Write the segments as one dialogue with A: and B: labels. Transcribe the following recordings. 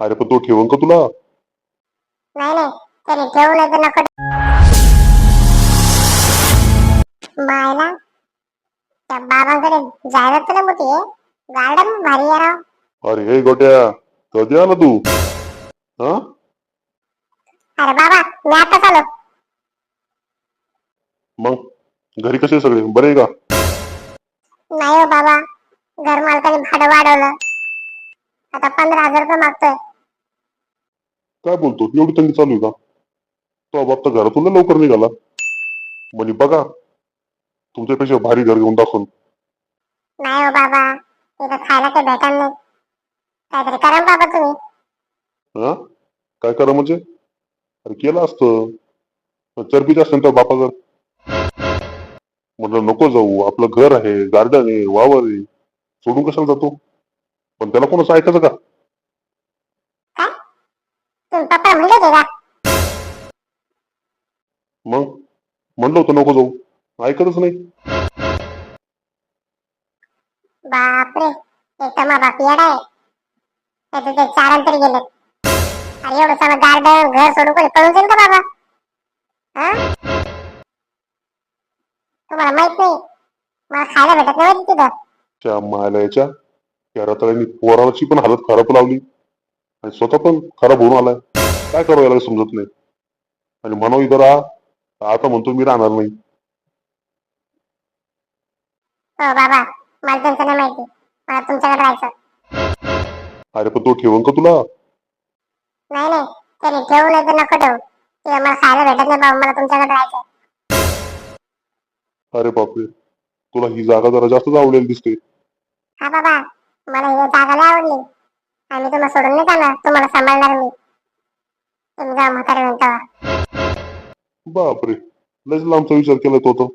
A: अरे पण तो ठेवून का तुला?
B: नाही नाही. त्याने ठेवू नाही तर नको बायला त्या बाबांकडे जाहिरात तर मोठी आहे गार्डन भारी आहे राव.
A: अरे हे गोट्या कधी आला तू? हा?
B: अरे बाबा मी आता चालू
A: मग घरी कसे सगळे? बरे का?
B: नाही हो बाबा घर मालकाने भाडं वाढवलं. आता पंधरा हजार रुपये मागतोय.
A: काय बोलतो? एवढी तंगी चालू आहे का? तो बाप तर घरातून लवकर निघाला. म्हणे बघा तुमच्यापेक्षा भारी घर घेऊन दाखवून.
B: नाही हो बाबा इथं खायला काही भेटणार नाही. काहीतरी करा ना बाबा तुम्ही.
A: हा? काय करा म्हणजे? अरे केलं असतं. चरबीच असतं तर बापाचं. म्हटलं नको जाऊ आपलं घर आहे गार्डन आहे वावर आहे. सोडून कशाला जातो? पण त्याला कोणाचं ऐकायचं का?
B: पप्पा म्हणले होते का
A: मग? म्हणलं होतं नको जाऊ. ऐकतच नाही.
B: बापरे एक तर बाप येडा आहे. त्याचे ते चारण तरी गेले अरे एवढं सगळं गार्डन घर सोडून कोणी पळून जाईल का बाबा? हा तुम्हाला माहीत नाही. मला खायला भेटत नाही माहिती तिथं.
A: त्या मायालयाच्या त्या रताळ्यांनी पोराची पण हालत खराब लावली. आणि स्वतः पण खराब होऊन आलाय. काय करावं याला समजत नाही. आणि म्हणावं इथं राहा आता म्हणतो मी राहणार नाही.
B: हो बाबा. मला तुमचं नाही माहिती. मला तुमच्याकडे राहायचं.
A: अरे पण तो ठेवून का तुला?
B: नाही नाही. त्याने ठेवू नाही तर नको ठेवू. तिथं मला खायला भेटत नाही बाबा मला तुमच्याकडे राहायचं
A: अरे बापरे. तुला ही जागा जरा जास्तच आवडेल दिसते.
B: हा बाबा. मला ही जागा लय आवडली. आणि मी तुम्हाला सोडून नाही जाणार. तुम्हाला सांभाळणार मी.
A: बापरे. लयच लांबचा विचार केला तो तर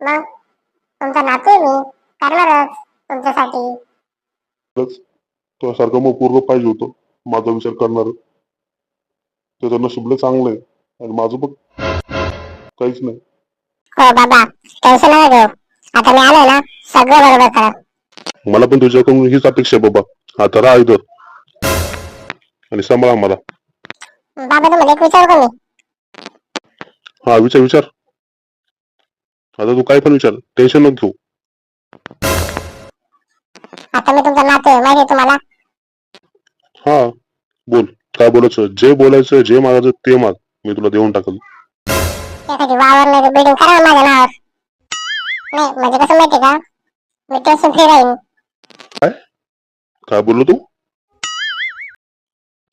B: मग तुमचा नातू आहे मी. करणारच तुमच्यासाठी.
A: तुझ्यासारखं मग पूर्ण पाहिजे होतं. माझा विचार करणार. त्याचं नशीब लय चांगलं आहे. आणि माझं बघ काहीच नाही.
B: हो बाबा टेन्शन नका घेऊ. आता मी आलोय ना सगळं बरोबर करा.
A: मला पण तुझ्याकडून हीच अपेक्षा आहे बाबा. आता राहा इथं. आणि सांभाळा मला
B: बाबा तुम्हाला एक विचारू का मी?
A: हा विचार विचार. आता तू काय पण विचार टेन्शन नको घेऊ.
B: आता मी तुमचा नातू आहे माहिती आहे तुम्हाला?
A: हा बोल. काय बोलायचं? जे बोलायचं जे मागायचं ते माग. मी तुला देऊन टाकल.
B: वावर नाही बिल्डिंग करा माझ्या नावावर. नाही म्हणजे कसं माहिती का? मी टेन्शन फ्री राहीन.
A: काय? बोललो तू?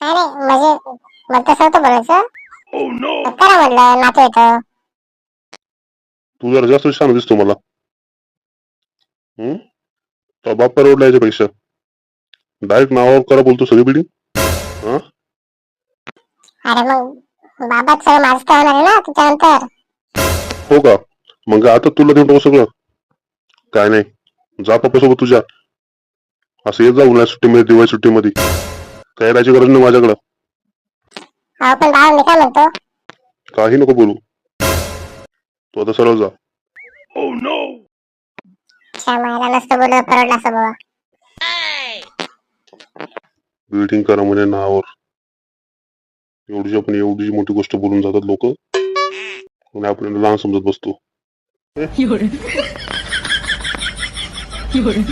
B: नाही नाही म्हणजे मला तसं होतं बोलायचं. करा म्हटलं नातू येतं
A: तू जरा जास्त छान दिसतो मला हम्म? तो बाप परवडला याच्यापेक्षा. डायरेक्ट नावावर करा बोलतो सगळी बिल्डिंग हा?
B: अरे मग बाबा सगळं माझं तर होणार आहे ना त्याच्यानंतर
A: हो का? मग आता तुला देऊन टाकू सगळं. काय नाही. जा पप्पासोबत तुझ्या. असं येत जाऊ उन्हाळ्या सुट्टीमध्ये दिवाळी सुट्टीमध्ये. काय यायची गरज नाही माझ्याकडं.
B: अहो पण बाबा मी काय म्हणतो
A: काही नको बोलू तू आता सरळ जा
B: श्यामायला नसतं बोलत परवडलं असं बाबा
A: बिल्डिंग करा म्हणे नावावर एवढी आपण एवढी मोठी गोष्ट बोलून जातात लोक आणि आपल्याला लहान समजत बसतो
C: 有人，有人，